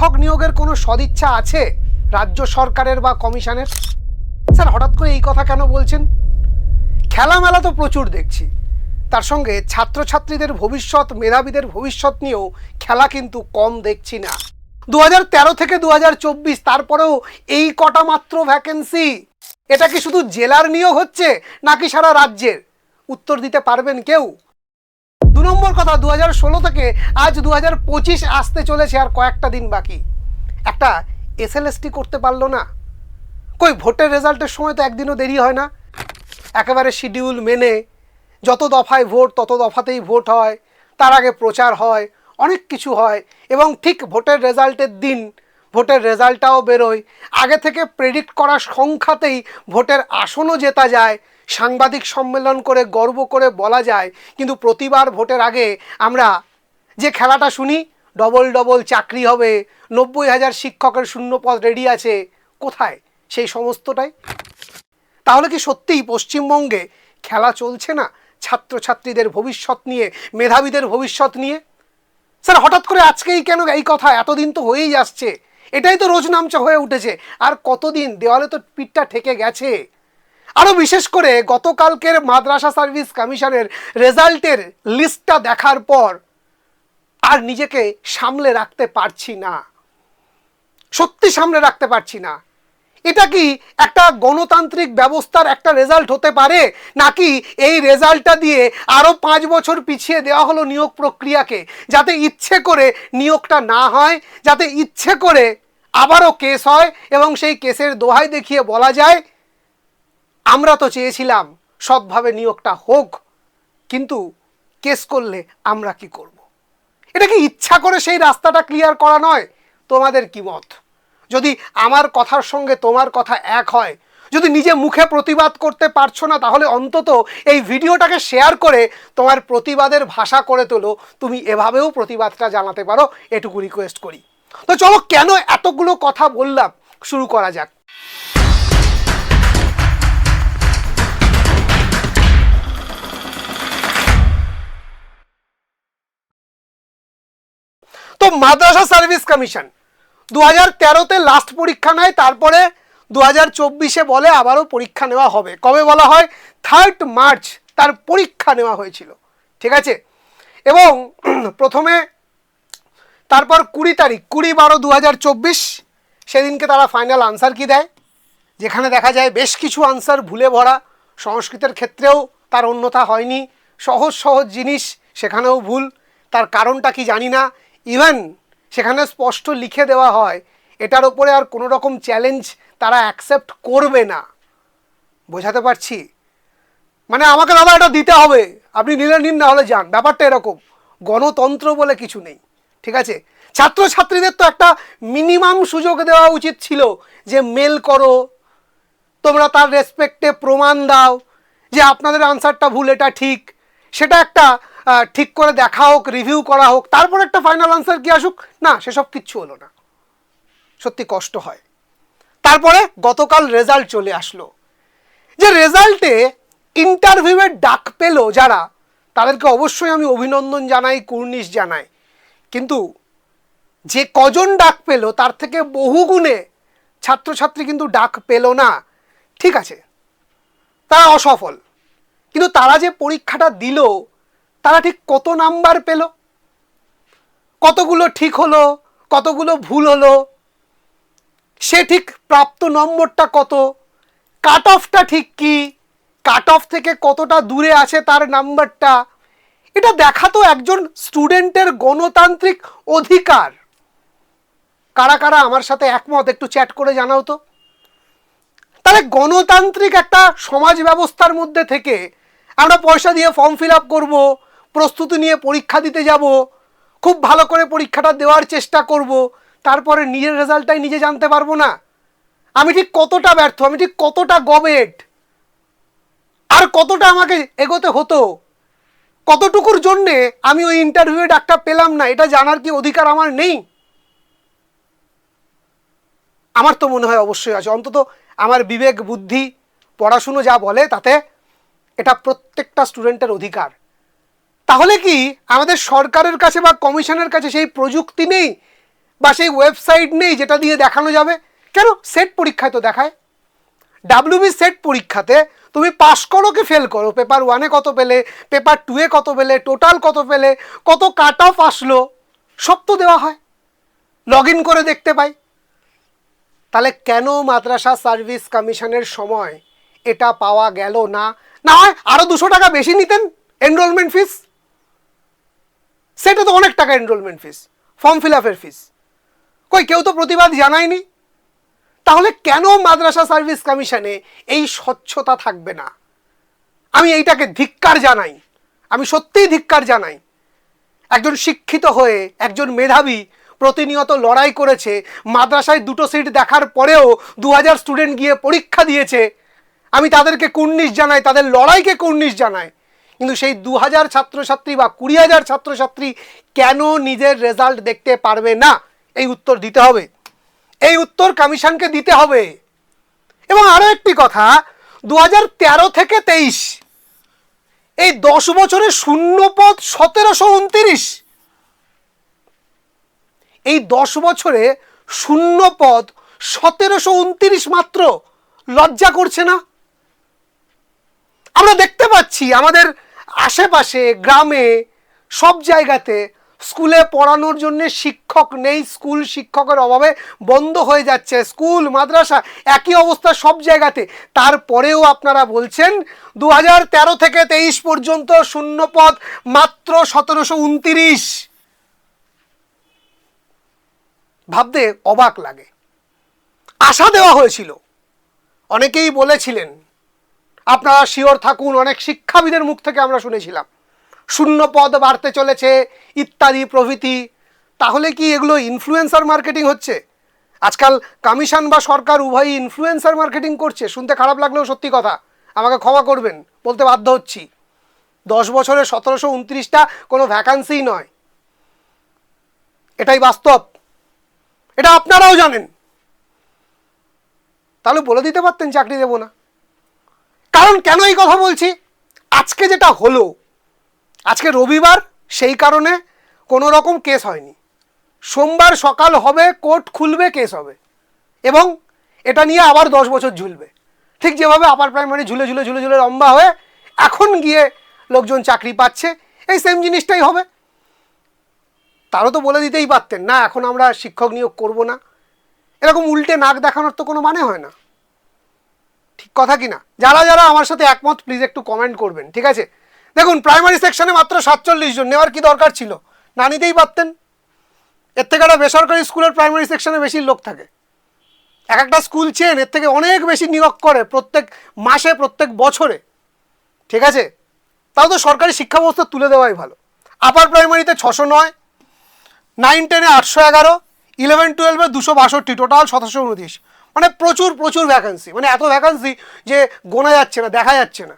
শিক্ষক নিয়োগের কোনো সদিচ্ছা আছে রাজ্য সরকারের বা কমিশনের? স্যার, হঠাৎ করে এই কথা কেন বলছেন? খেলামেলা তো প্রচুর দেখছি। তার সঙ্গে ছাত্রছাত্রীদের ভবিষ্যৎ, মেধাবীদের ভবিষ্যৎ নিয়েও খেলা কিন্তু কম দেখছি না। দু থেকে দু হাজার চব্বিশ, তারপরেও এই কটা মাত্র ভ্যাকেন্সি এটা কি শুধু জেলার নিয়োগ হচ্ছে নাকি সারা রাজ্যের? উত্তর দিতে পারবেন কেউ? দু নম্বর কথা দু হাজার ষোলো থেকে আজ দু হাজার পঁচিশ আসতে চলেছে আর কয়েকটা দিন বাকি। একটা এসএলএসটি করতে পারল না। কই, ভোটের রেজাল্টের সময় তো একদিনও দেরি হয় না। একেবারে শিডিউল মেনে যত দফায় ভোট, তত দফাতেই ভোট হয়, তার আগে প্রচার হয়, অনেক কিছু হয় এবং ঠিক ভোটের রেজাল্টের দিন ভোটের রেজাল্টটাও বেরোয়। আগে থেকে প্রেডিক্ট করা সংখ্যাতেই ভোটের আসনও জেতা যায়। সাংবাদিক সম্মেলন করে গর্ব করে বলা যায়, কিন্তু প্রতিবার ভোটের আগে আমরা যে খেলাটা শুনি ডবল ডবল চাকরি হবে, নব্বই হাজার শিক্ষকের শূন্যপদ রেডি আছে, কোথায়? সেই সমস্তটাই। তাহলে কি সত্যিই পশ্চিমবঙ্গে খেলা চলছে না? ছাত্রছাত্রীদের ভবিষ্যৎ নিয়ে, মেধাবীদের ভবিষ্যৎ নিয়ে? স্যার, হঠাৎ করে আজকেই কেন এই কথা? এতদিন তো হয়েই আসছে। এটাই তো রোজ নামচা হয়ে উঠেছে। আর কতদিন? দেওয়ালে তো পিঠটা ঠেকে গেছে। আরও বিশেষ করে গতকালকের মাদ্রাসা সার্ভিস কমিশনের রেজাল্টের লিস্টটা দেখার পর আর নিজেকে সামলে রাখতে পারছি না। সত্যি সামলে রাখতে পারছি না। এটা কি একটা গণতান্ত্রিক ব্যবস্থার একটা রেজাল্ট হতে পারে? নাকি এই রেজাল্টটা দিয়ে আরও পাঁচ বছর পিছিয়ে দেওয়া হলো নিয়োগ প্রক্রিয়াকে, যাতে ইচ্ছে করে নিয়োগটা না হয়, যাতে ইচ্ছে করে আবারও কেস হয় এবং সেই কেসের দোহাই দেখিয়ে বলা যায়, আমরা তো চেয়েছিলাম সৎভাবে নিয়োগটা হোক, কিন্তু কেস করলে আমরা কি করব। এটা কি ইচ্ছা করে সেই রাস্তাটা ক্লিয়ার করা নয়? তোমাদের কি মত? যদি আমার কথার সঙ্গে তোমার কথা এক হয়, যদি নিজে মুখে প্রতিবাদ করতে পারছ না, তাহলে অন্তত এই ভিডিওটাকে শেয়ার করে তোমার প্রতিবাদের ভাষা করে তোলো। তুমি এভাবেও প্রতিবাদটা জানাতে পারো, এটুকু রিকোয়েস্ট করি। তো চলো কেন এতগুলো কথা বললাম? শুরু করা যাক। তো মাদ্রাসা সার্ভিস কমিশন দু হাজার তেরোতে লাস্ট পরীক্ষা নেয়, তারপরে দু হাজার চব্বিশে বলে আবারও পরীক্ষা নেওয়া হবে। কবে বলা হয়? থার্ড মার্চ তার পরীক্ষা নেওয়া হয়েছিল। ঠিক আছে? এবং প্রথমে তারপর কুড়ি তারিখ, কুড়ি বারো দু হাজার চব্বিশ, সেদিনকে তারা ফাইনাল আনসার কি দেয়? যেখানে দেখা যায় বেশ কিছু আনসার ভুলে ভরা। সংস্কৃতের ক্ষেত্রেও তার অন্যথা হয়নি। সহজ সহজ জিনিস সেখানেও ভুল। তার কারণটা কি জানি না। ইভেন সেখানে স্পষ্ট লিখে দেওয়া হয়, এটার ওপরে আর কোনো রকম চ্যালেঞ্জ তারা অ্যাকসেপ্ট করবে না। বোঝাতে পারছি? মানে আমাকে দাদা এটা দিতে হবে, আপনি নিলে নিন না হলে যান। ব্যাপারটা এরকম, গণতন্ত্র বলে কিছু নেই, ঠিক আছে? ছাত্রছাত্রীদের তো একটা মিনিমাম সুযোগ দেওয়া উচিত ছিল যে মেল করো, তোমরা তার রেসপেক্টে প্রমাণ দাও, যে আপনাদের আনসারটা ভুল, এটা ঠিক। সেটা একটা ঠিক করে দেখা হোক রিভিউ করা হোক, তারপর একটা ফাইনাল আনসার কি আসুক? না, সেসব কিচ্ছু হলো না। সত্যি কষ্ট হয়। তারপরে গতকাল রেজাল্ট চলে আসলো। যে রেজাল্টে ইন্টারভিউয়ের ডাক পেল যারা, তাদেরকে অবশ্যই আমি অভিনন্দন জানাই, কুর্নিশ জানাই। কিন্তু যে কজন ডাক পেল, তার থেকে বহু গুণে ছাত্রছাত্রী কিন্তু ডাক পেল না। ঠিক আছে, তারা অসফল। কিন্তু তারা যে পরীক্ষাটা দিল তারা ঠিক কত নাম্বার পেল? কতগুলো ঠিক হলো? কতগুলো ভুল হলো? সে ঠিক প্রাপ্ত নম্বরটা কত? কাট অফটা ঠিক কি? কাট অফ থেকে কতটা দূরে আছে তার নাম্বারটা? এটা দেখা তো একজন স্টুডেন্টের গণতান্ত্রিক অধিকার। কারা কারা আমার সাথে একমত একটু চ্যাট করে জানাও তো। তাহলে গণতান্ত্রিক একটা সমাজ ব্যবস্থার মধ্যে থেকে আমরা পয়সা দিয়ে ফর্ম ফিল আপ করব প্রস্তুতি নিয়ে পরীক্ষা দিতে যাব, খুব ভালো করে পরীক্ষাটা দেওয়ার চেষ্টা করব, তারপরে নিজের রেজাল্টটাই নিজে জানতে পারব না। আমি ঠিক কতটা ব্যর্থ, আমি ঠিক কতটা গবেট, আর কতটা আমাকে এগোতে হতো, কতটুকুর জন্যে আমি ওই ইন্টারভিউয়ে ডাকটা পেলাম না, এটা জানার কি অধিকার আমার নেই? আমার তো মনে হয় অবশ্যই আছে, অন্তত আমার বিবেক, বুদ্ধি, পড়াশুনো যা বলে, তাতে এটা প্রত্যেকটা স্টুডেন্টের অধিকার। তাহলে কি আমাদের সরকারের কাছে বা কমিশনের কাছে সেই প্রযুক্তি নেই? বা সেই ওয়েবসাইট নেই যেটা দিয়ে দেখানো যাবে? কেন? সেট পরীক্ষায় তো দেখায়। ডাব্লিউবি সেট পরীক্ষাতে তুমি পাশ করো কি ফেল করো? পেপার ওয়ানে কত পেলে? পেপার টুয়ে কত পেলে? টোটাল কত পেলে? কত কাট অফ আসলো? সব তো দেওয়া হয়। লগ ইন করে দেখতে পাই। তাহলে কেন মাদ্রাসা সার্ভিস কমিশনের সময় এটা পাওয়া গেল না? না হয় আরও দুশো টাকা বেশি নিতেন এনরোলমেন্ট ফিস সেটা তো অনেক টাকা এনরোলমেন্ট ফিস ফর্ম ফিল আপের ফিস কই, কেউ তো প্রতিবাদ জানায়নি? তাহলে কেন মাদ্রাসা সার্ভিস কমিশনে এই স্বচ্ছতা থাকবে না? আমি এইটাকে ধিক্কার জানাই। আমি সত্যিই ধিক্কার জানাই। একজন শিক্ষিত হয়ে একজন মেধাবী প্রতিনিয়ত লড়াই করেছে, মাদ্রাসায় দুটো সিট দেখার পরেও দু হাজার স্টুডেন্ট গিয়ে পরীক্ষা দিয়েছে। আমি তাদেরকে কুর্নিশ জানাই, তাদের লড়াইকে কুর্নিশ জানাই। কিন্তু সেই দু হাজার ছাত্রছাত্রী বা কুড়ি হাজার ছাত্রছাত্রী কেন নিজের রেজাল্ট দেখতে পারবে না? এই উত্তর দিতে হবে। এই উত্তর কমিশনকে দিতে হবে। এবং আরও একটি কথা, দু থেকে তেইশ, এই দশ বছরে শূন্য পদ সতেরোশো উনতিরিশ। এই দশ বছরে শূন্য পদ সতেরোশো উনত্রিশ মাত্র লজ্জা করছে না? আমরা দেখতে পাচ্ছি আমাদের আশেপাশে, গ্রামে, সব জায়গাতে স্কুলে পড়ানোর জন্য শিক্ষক নেই, স্কুল শিক্ষকের অভাবে বন্ধ হয়ে যাচ্ছে। স্কুল, মাদ্রাসা একই অবস্থা সব জায়গাতে। তারপরেও আপনারা বলছেন দু তেরো থেকে তেইশ পর্যন্ত শূন্য পদ মাত্র সতেরোশো উনতিরিশ। ভাবতে অবাক লাগে। আশা দেওয়া হয়েছিল। অনেকেই বলেছিলেন আপনারা শিওর থাকুন, অনেক শিক্ষাবিদের মুখ থেকে আমরা শুনেছিলাম। শূন্য পদ বাড়তে চলেছে, ইত্যাদি প্রভৃতি। তাহলে কি এগুলো ইনফ্লুয়েন্সার মার্কেটিং হচ্ছে? আজকাল কমিশন বা সরকার উভয়ই ইনফ্লুয়েন্সার মার্কেটিং করছে। শুনতে খারাপ লাগলেও সত্যি কথা। আমাকে ক্ষমা করবেন, বলতে বাধ্য হচ্ছি। দশ বছরে সতেরোশো উনত্রিশটা কোনো ভ্যাকান্সি নয়। এটাই বাস্তব। এটা আপনারাও জানেন। তাহলে বলে দিতে পারতেন চাকরি দেবো না। কারণ কেন এই কথা বলছি? আজকে যেটা হলো, আজকে রবিবার, সেই কারণে কোনো রকম কেস হয়নি। সোমবার সকাল হবে, কোর্ট খুলবে কেস হবে। এবং এটা নিয়ে আবার দশ বছর ঝুলবে। ঠিক যেভাবে আপার প্রাইমারি ঝুলে ঝুলে ঝুলে ঝুলে লম্বা হয়ে এখন গিয়ে লোকজন চাকরি পাচ্ছে, এই সেম জিনিসটাই হবে। তারও তো বলে দিতেই পারতেন, না, এখন আমরা শিক্ষক নিয়োগ করব না। এরকম উল্টে নাক দেখানোর তো কোনো মানে হয় না। ঠিক কথা কি না যারা যারা আমার সাথে একমত প্লিজ একটু কমেন্ট করবেন, ঠিক আছে? দেখুন প্রাইমারি সেকশনে মাত্র সাতচল্লিশ জন, নেওয়ার কি দরকার ছিল? না নিতেই পারতেন। এর থেকে একটা বেসরকারি স্কুলের প্রাইমারি সেকশনে বেশি লোক থাকে। এক একটা স্কুল চেন এর থেকে অনেক বেশি নিয়োগ করে প্রত্যেক মাসে, প্রত্যেক বছরে। ঠিক আছে? তাও তো সরকারি শিক্ষা ব্যবস্থা তুলে দেওয়াই ভালো। আপার প্রাইমারিতে ছশো নয় নাইন টেনে আটশো এগারো ইলেভেন টুয়েলভে দুশো বাষট্টি টোটাল সতেরোশো উনত্রিশ। মানে প্রচুর প্রচুর ভ্যাকান্সি মানে এত ভ্যাকান্সি যে গোনা যাচ্ছে না, দেখা যাচ্ছে না।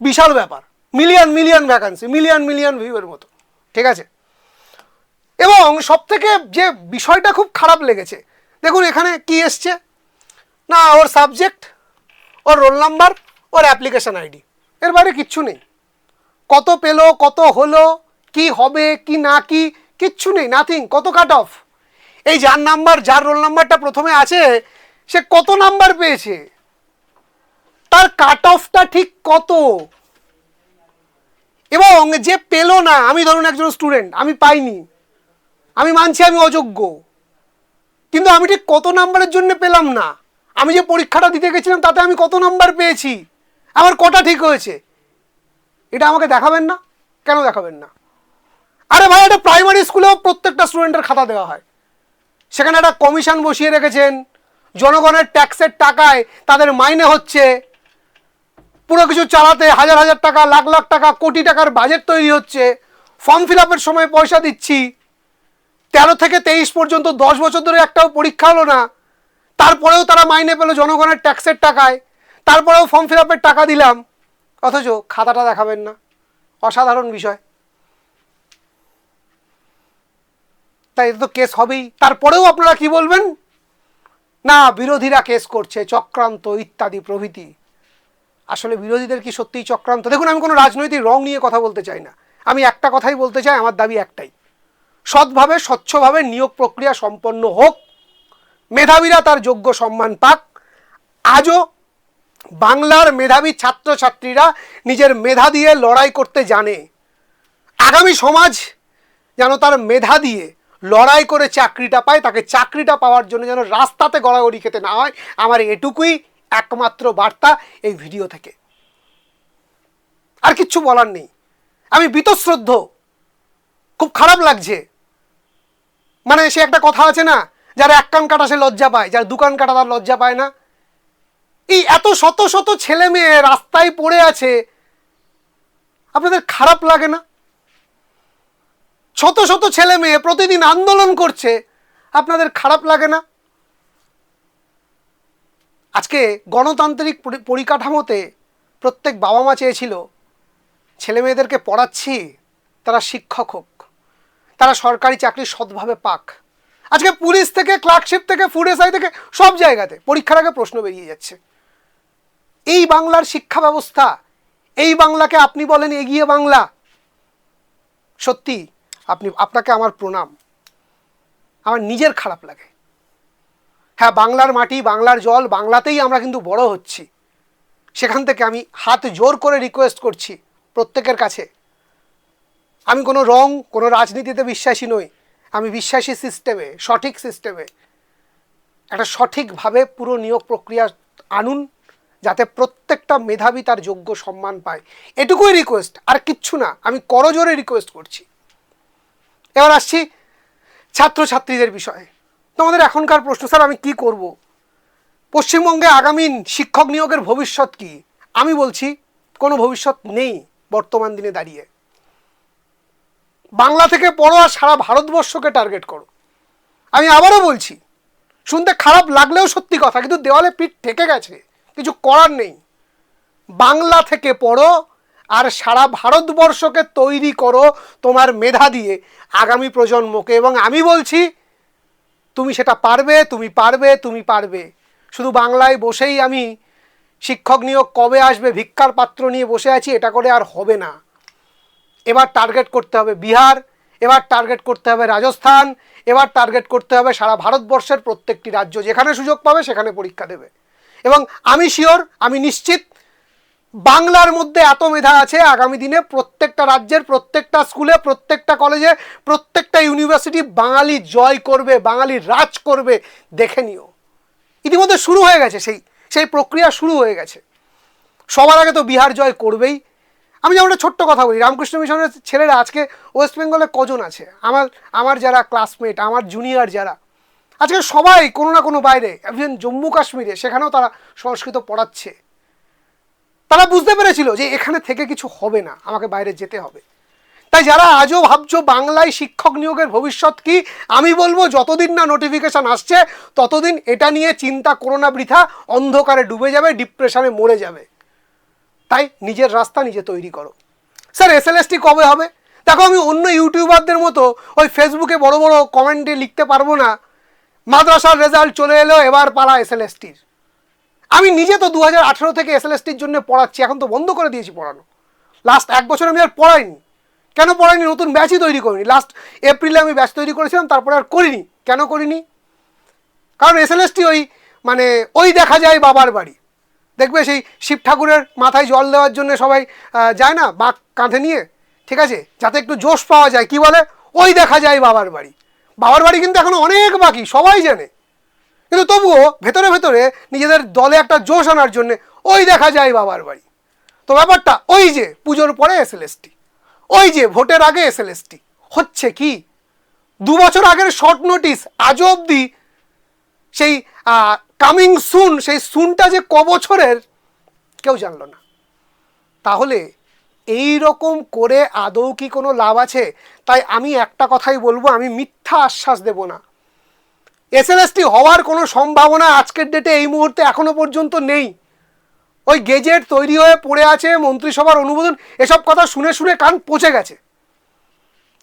বিশাল ব্যাপার। Million million vacancy million million ভিউয়ের মতো। ঠিক আছে? এবং সব থেকে যে বিষয়টা খুব খারাপ লেগেছে, দেখুন এখানে কি এসছে। না, ওর সাবজেক্ট ওর রোল নাম্বার ওর অ্যাপ্লিকেশন আইডি এর বাইরে কিচ্ছু নেই। কত পেল, কত হলো, কি হবে, কি না, কি, কিচ্ছু নেই নাথিং কত কাট অফ এই যার নাম্বার যার রোল নাম্বারটা প্রথমে আছে সে কত নাম্বার পেয়েছে? তার কাট অফটা ঠিক কত? এবং যে পেল না, আমি ধরুন একজন স্টুডেন্ট আমি পাইনি। আমি মানছি আমি অযোগ্য। কিন্তু আমি ঠিক কত নাম্বারের জন্য পেলাম না? আমি যে পরীক্ষাটা দিতে গেছিলাম, তাতে আমি কত নাম্বার পেয়েছি? আমার কটা ঠিক হয়েছে? এটা আমাকে দেখাবেন না? কেন দেখাবেন না? আরে ভাই, এটা প্রাইমারি স্কুলেও প্রত্যেকটা স্টুডেন্টের খাতা দেওয়া হয়। সেখানে একটা কমিশন বসিয়ে রেখেছেন। জনগণের ট্যাক্সের টাকায় তাদের মাইনে হচ্ছে। পুরো কিছু চালাতে হাজার হাজার টাকা, লাখ লাখ টাকা, কোটি টাকার বাজেট তৈরি হচ্ছে। ফর্ম ফিল আপের সময় পয়সা দিচ্ছি। তেরো থেকে তেইশ পর্যন্ত দশ বছর ধরে একটাও পরীক্ষা হলো না। তারপরেও তারা মাইনে পেল জনগণের ট্যাক্সের টাকায়। তারপরেও ফর্ম ফিল আপের টাকা দিলাম। অথচ খাতাটা দেখাবেন না। অসাধারণ বিষয়। তাই তো কেস হবেই। তারপরেও আপনারা কি বলবেন? না, বিরোধীরা কেস করছে, চক্রান্ত ইত্যাদি প্রভৃতি। আসলে বিরোধীদের কি সত্যিই চক্রান্ত? দেখুন, আমি কোনো রাজনৈতিক রং নিয়ে কথা বলতে চাই না। আমি একটা কথাই বলতে চাই, আমার দাবি একটাই। সৎভাবে, স্বচ্ছভাবে নিয়োগ প্রক্রিয়া সম্পন্ন হোক, মেধাবীরা তার যোগ্য সম্মান পাক। আজও বাংলার মেধাবী ছাত্রছাত্রীরা নিজের মেধা দিয়ে লড়াই করতে জানে। আগামী সমাজ যেন তার মেধা দিয়ে লড়াই করে চাকরিটা পায়, তাকে চাকরিটা পাওয়ার জন্য যেন রাস্তাতে গড়াগড়ি খেতে না হয়। আমার এটুকুই একমাত্র বার্তা এই ভিডিও থেকে। আর কিচ্ছু বলার নেই। আমি বীতশ্রদ্ধ। খুব খারাপ লাগছে। মানে সে একটা কথা আছে না, যার এক কান কাটা সে লজ্জা পায়, যার দু কান কাটা তার লজ্জা পায় না। এই এত শত শত ছেলে মেয়ে রাস্তায় পড়ে আছে। আপনাদের খারাপ লাগে না? শত শত ছেলে মেয়ে প্রতিদিন আন্দোলন করছে। আপনাদের খারাপ লাগে না? আজকে গণতান্ত্রিক পরি- পরিকাঠামোতে প্রত্যেক বাবা মা চেয়েছিল, ছেলে মেয়েদেরকে পড়াচ্ছি, তারা শিক্ষক হোক। তারা সরকারি চাকরি সৎভাবে পাক। আজকে পুলিশ থেকে, ক্লার্কশিপ থেকে, ফুড এসআই থেকে, সব জায়গাতে পরীক্ষার আগে প্রশ্ন বেরিয়ে যাচ্ছে। এই বাংলার শিক্ষা ব্যবস্থা, এই বাংলাকে আপনি বলেন এগিয়ে বাংলা, সত্যি আপনি, আপনাকে আমার প্রণাম। আমার নিজের খারাপ লাগে। হ্যাঁ বাংলার মাটি, বাংলার জল, বাংলাতেই আমরা কিন্তু বড় হচ্ছি। সেখান থেকে আমি হাত জোর করে রিকোয়েস্ট করছি প্রত্যেকের কাছে। আমি কোনো রং, কোনো রাজনীতিতে বিশ্বাসী নই। আমি বিশ্বাসী সিস্টেমে সঠিক সিস্টেমে একটা সঠিকভাবে পুরো নিয়োগ প্রক্রিয়া আনুন, যাতে প্রত্যেকটা মেধাবী তার যোগ্য সম্মান পায়। এটুকুই রিকোয়েস্ট আর কিচ্ছু না। আমি করজোরে রিকোয়েস্ট করছি। এবার আসছি ছাত্রছাত্রীদের বিষয়ে। তোমাদের এখনকার প্রশ্ন, স্যার, আমি কি করব? পশ্চিমবঙ্গে আগামী শিক্ষক নিয়োগের ভবিষ্যৎ কি? আমি বলছি, কোনো ভবিষ্যৎ নেই বর্তমান দিনে দাঁড়িয়ে। বাংলা থেকে পড়ো আর সারা ভারতবর্ষকে টার্গেট করো। আমি আবারও বলছি, শুনতে খারাপ লাগলেও সত্যি কথা, কিন্তু দেওয়ালে পিঠ ঠেকে গেছে, কিছু করার নেই। বাংলা থেকে পড়ো আর সারা ভারতবর্ষকে তৈরি করো তোমার মেধা দিয়ে আগামী প্রজন্মকে। এবং আমি বলছি, তুমি সেটা পারবে, তুমি পারবে তুমি পারবে। শুধু বাংলায় বসেই আমি শিক্ষক নিয়োগ কবে আসবে, ভিক্ষার পাত্র নিয়ে বসে আছি, এটা করে আর হবে না। এবার টার্গেট করতে হবে বিহার, এবার টার্গেট করতে হবে রাজস্থান, এবার টার্গেট করতে হবে সারা ভারতবর্ষের প্রত্যেকটি রাজ্য। যেখানে সুযোগ পাবে, সেখানে পরীক্ষা দেবে। এবং আমি শিওর আমি নিশ্চিত বাংলার মধ্যে এত মেধা আছে আগামী দিনে প্রত্যেকটা রাজ্যের, প্রত্যেকটা স্কুলে, প্রত্যেকটা কলেজে, প্রত্যেকটা ইউনিভার্সিটি বাঙালি জয় করবে, বাঙালি রাজ করবে, দেখে নিও। ইতিমধ্যে শুরু হয়ে গেছে সেই সেই প্রক্রিয়া শুরু হয়ে গেছে। সবার আগে তো বিহার জয় করবেই। আমি যেমন একটা ছোট্ট কথা বলি, রামকৃষ্ণ মিশনের ছেলেরা আজকে ওয়েস্ট বেঙ্গলে কজন আছে? আমার আমার যারা ক্লাসমেট, আমার জুনিয়র যারা, আজকে সবাই কোনো না কোনো বাইরে, ইভেন জম্মু কাশ্মীরে, সেখানেও তারা সংস্কৃত পড়াচ্ছে। তারা বুঝতে পেরেছিল যে এখানে থেকে কিছু হবে না, আমাকে বাইরে যেতে হবে। তাই যারা আজও ভাবছ বাংলায় শিক্ষক নিয়োগের ভবিষ্যৎ কি, আমি বলব যতদিন না নোটিফিকেশন আসছে, ততদিন এটা নিয়ে চিন্তা করো না বৃথা, অন্ধকারে ডুবে যাবে ডিপ্রেশনে মরে যাবে। তাই নিজের রাস্তা নিজে তৈরি করো। স্যার এস এসএলএসটি কবে হবে? দেখো, আমি অন্য ইউটিউবারদের মতো ওই ফেসবুকে বড় বড় কমেন্টে লিখতে পারব না। মাদ্রাসার রেজাল্ট চলে এলো, এবার পালা এসএলএসটির আমি নিজে তো দু হাজার আঠেরো থেকে এসএলএসটির জন্য পড়াচ্ছি, এখন তো বন্ধ করে দিয়েছি পড়ানো। লাস্ট এক বছর আমি আর পড়াইনি। কেন পড়াইনি? নতুন ব্যাচই তৈরি করিনি। লাস্ট এপ্রিলে আমি ব্যাচ তৈরি করেছিলাম, তারপরে আর করিনি। কেন করিনি? কারণ এসএলএসটি ওই মানে ওই দেখা যায় বাবার বাড়ি। দেখবে সেই শিব ঠাকুরের মাথায় জল দেওয়ার জন্য সবাই যায় না বাঘ কাঁধে নিয়ে? ঠিক আছে? যাতে একটু জোশ পাওয়া যায়, কি বলে? ওই দেখা যায় বাবার বাড়ি। বাবার বাড়ি কিন্তু এখনও অনেক বাকি, সবাই জানে। কিন্তু তবুও ভেতরে ভেতরে নিজেদের দলে একটা জোশ আনার জন্য ওই দেখা যায় বাবার বাড়ি। তো ব্যাপারটা ওই যে পুজোর পরে এসএলএসটি ওই যে ভোটের আগে এসএলএসটি হচ্ছে কি? দু বছর আগের শর্ট নোটিস আজও অবধি সেই কামিং সুন সেই সুনটা যে ক বছরের কেউ জানলো না। তাহলে এই রকম করে আদৌ কি কোনো লাভ আছে? তাই আমি একটা কথাই বলব, আমি মিথ্যা আশ্বাস দেব না। এসএলএসটি হওয়ার কোনো সম্ভাবনা আজকের ডেটে এই মুহূর্তে এখনও পর্যন্ত নেই। ওই গেজেট তৈরি হয়ে পড়ে আছে, মন্ত্রিসভার অনুমোদন, এসব কথা শুনে শুনে কান পচে গেছে।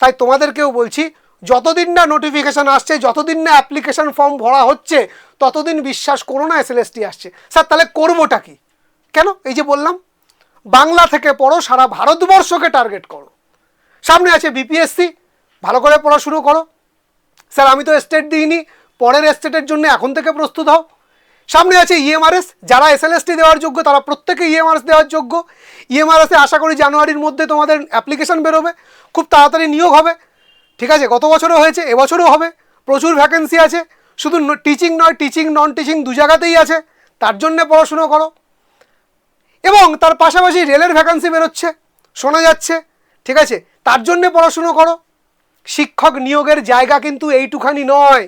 তাই তোমাদেরকেও বলছি, যতদিন না নোটিফিকেশান আসছে, যতদিন না অ্যাপ্লিকেশন ফর্ম ভরা হচ্ছে, ততদিন বিশ্বাস করো না এসএলএসটি আসছে। স্যার, তাহলে করবোটা কি? কেন? এই যে বললাম, বাংলা থেকে পড়ো, সারা ভারতবর্ষকে টার্গেট করো। সামনে আছে বিপিএসসি ভালো করে পড়া শুরু করো। স্যার, আমি তো স্টেট দিইনি পরের স্টেটের জন্য এখন থেকে প্রস্তুত হও। সামনে আছে ইএমআরএস যারা এসএলএসটি দেওয়ার যোগ্য, তারা প্রত্যেকে ইএমআরএস দেওয়ার যোগ্য। ইএমআরএসে আশা করি জানুয়ারির মধ্যে তোমাদের অ্যাপ্লিকেশন বেরোবে। খুব তাড়াতাড়ি নিয়োগ হবে। ঠিক আছে, গত বছরও হয়েছে, এবছরও হবে। প্রচুর ভ্যাকেন্সি আছে। শুধু টিচিং নয় টিচিং নন টিচিং দু জায়গাতেই আছে। তার জন্যে পড়াশুনো করো। এবং তার পাশাপাশি রেলের ভ্যাকান্সি বেরোচ্ছে। শোনা যাচ্ছে। ঠিক আছে, তার জন্যে পড়াশুনো করো। শিক্ষক নিয়োগের জায়গা কিন্তু এইটুখানি নয়।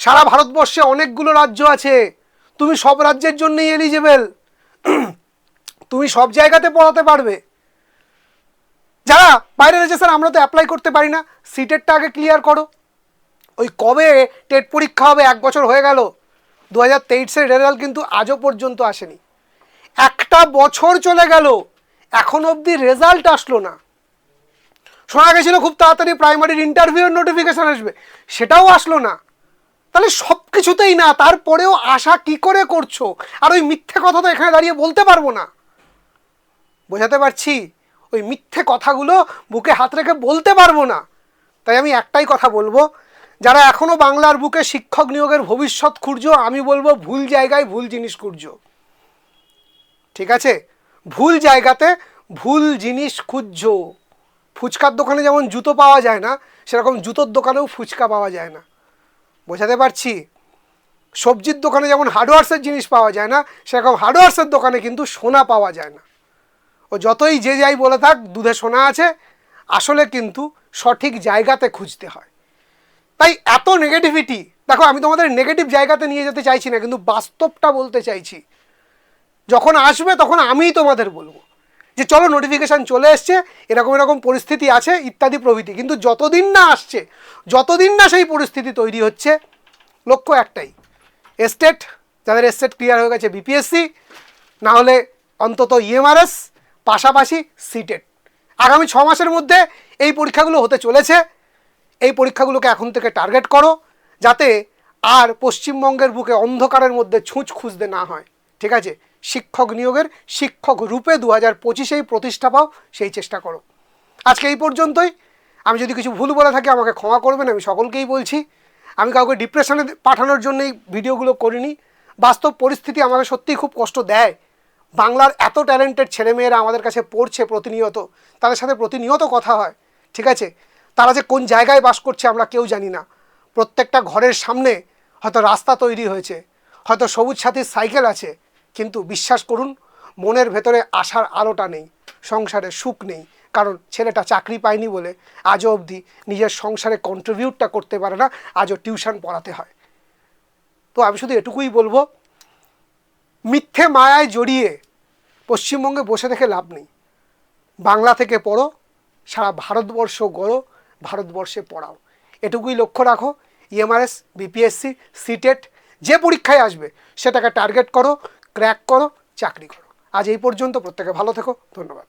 সারা ভারতবর্ষে অনেকগুলো রাজ্য আছে। তুমি সব রাজ্যের জন্যই এলিজেবেল তুমি সব জায়গাতে পড়াতে পারবে। যারা বাইরে রয়েছে স্যার আমরা তো অ্যাপ্লাই করতে পারি না। সিটেটটা আগে ক্লিয়ার করো। ওই কবে টেট পরীক্ষা হবে? এক বছর হয়ে গেল। দু হাজার তেইশের রেজাল্ট কিন্তু আজও পর্যন্ত আসেনি। একটা বছর চলে গেল। এখন অবধি রেজাল্ট আসলো না। শোনা গেছিল খুব তাড়াতাড়ি প্রাইমারির ইন্টারভিউর নোটিফিকেশান আসবে। সেটাও আসলো না। তাহলে সব কিছুতেই না, তারপরেও আশা কি করে করছ? আর ওই মিথ্যে কথা তো এখানে দাঁড়িয়ে বলতে পারব না। বোঝাতে পারছি? ওই মিথ্যে কথাগুলো বুকে হাত রেখে বলতে পারব না। তাই আমি একটাই কথা বলব, যারা এখনও বাংলার বুকে শিক্ষক নিয়োগের ভবিষ্যৎ খুঁজছো আমি বলব ভুল জায়গায় ভুল জিনিস খুঁজছো ঠিক আছে? ভুল জায়গাতে ভুল জিনিস খুঁজছো। ফুচকার দোকানে যেমন জুতো পাওয়া যায় না, সেরকম জুতোর দোকানেও ফুচকা পাওয়া যায় না। বোঝাতে পারছি? সবজির দোকানে যেমন হার্ডওয়ার্সের জিনিস পাওয়া যায় না, সেরকম হার্ডওয়ার্সের দোকানে কিন্তু সোনা পাওয়া যায় না। ও যতই যে যাই বলে থাক, দুধে সোনা আছে, আসলে কিন্তু সঠিক জায়গাতে খুঁজতে হয়। তাই এত নেগেটিভিটি দেখো আমি তোমাদের নেগেটিভ জায়গাতে নিয়ে যেতে চাইছি না, কিন্তু বাস্তবটা বলতে চাইছি। যখন আসবে তখন আমিই তোমাদের বলব। যে চলো নোটিফিকেশান চলে এসছে, এরকম এরকম পরিস্থিতি আছে, ইত্যাদি প্রভৃতি। কিন্তু যতদিন না আসছে, যতদিন না সেই পরিস্থিতি তৈরি হচ্ছে, লক্ষ্য একটাই এস্টেট যাদের এস্টেট ক্লিয়ার হয়ে গেছে বিপিএসসি না হলে অন্তত ইএমআরএস পাশাপাশি সিটেট আগামী ছ মাসের মধ্যে এই পরীক্ষাগুলো হতে চলেছে, এই পরীক্ষাগুলোকে এখন থেকে টার্গেট করো, যাতে আর পশ্চিমবঙ্গের বুকে অন্ধকারের মধ্যে ছুঁচ খুঁজতে না হয়, ঠিক আছে? শিক্ষক নিয়োগের শিক্ষক রূপে দু হাজার পঁচিশেই প্রতিষ্ঠা পাও, সেই চেষ্টা করো। আজকে এই পর্যন্তই। আমি যদি কিছু ভুল বলে থাকি, আমাকে ক্ষমা করবেন, আমি সকলকেই বলছি। আমি কাউকে ডিপ্রেশনে পাঠানোর জন্যই ভিডিওগুলো করিনি। বাস্তব পরিস্থিতি আমাকে সত্যিই খুব কষ্ট দেয়। বাংলার এত ট্যালেন্টেড ছেলেমেয়েরা আমাদের কাছে পড়ছে প্রতিনিয়ত। তাদের সাথে প্রতিনিয়ত কথা হয়, ঠিক আছে? তারা যে কোন জায়গায় বাস করছে আমরা কেউ জানি না। প্রত্যেকটা ঘরের সামনে হয়তো রাস্তা তৈরি হয়েছে, হয়তো সবুজ সাথীর সাইকেল আছে কিন্তু বিশ্বাস করুন, মনের ভেতরে আশার আলোটা নেই, সংসারে সুখ নেই, কারণ ছেলেটা চাকরি পায়নি বলে আজও অবধি নিজের সংসারে কন্ট্রিবিউটটা করতে পারে না, আজও টিউশন পড়াতে হয়। তো আমি শুধু এটুকুই বলব, মিথ্যে মায়ায় জড়িয়ে পশ্চিমবঙ্গে বসে থেকে লাভ নেই। বাংলা থেকে পড়ো, সারা ভারতবর্ষ গড়ো, ভারতবর্ষে পড়াও। এটুকুই লক্ষ্য রাখো ইএমআরএস বিপিএসসি সিটেট যে পরীক্ষায় আসবে, সেটাকে টার্গেট করো ক্র্যাক করো চাকরি করো। আজ এই পর্যন্ত প্রত্যেকে ভালো থেকো ধন্যবাদ।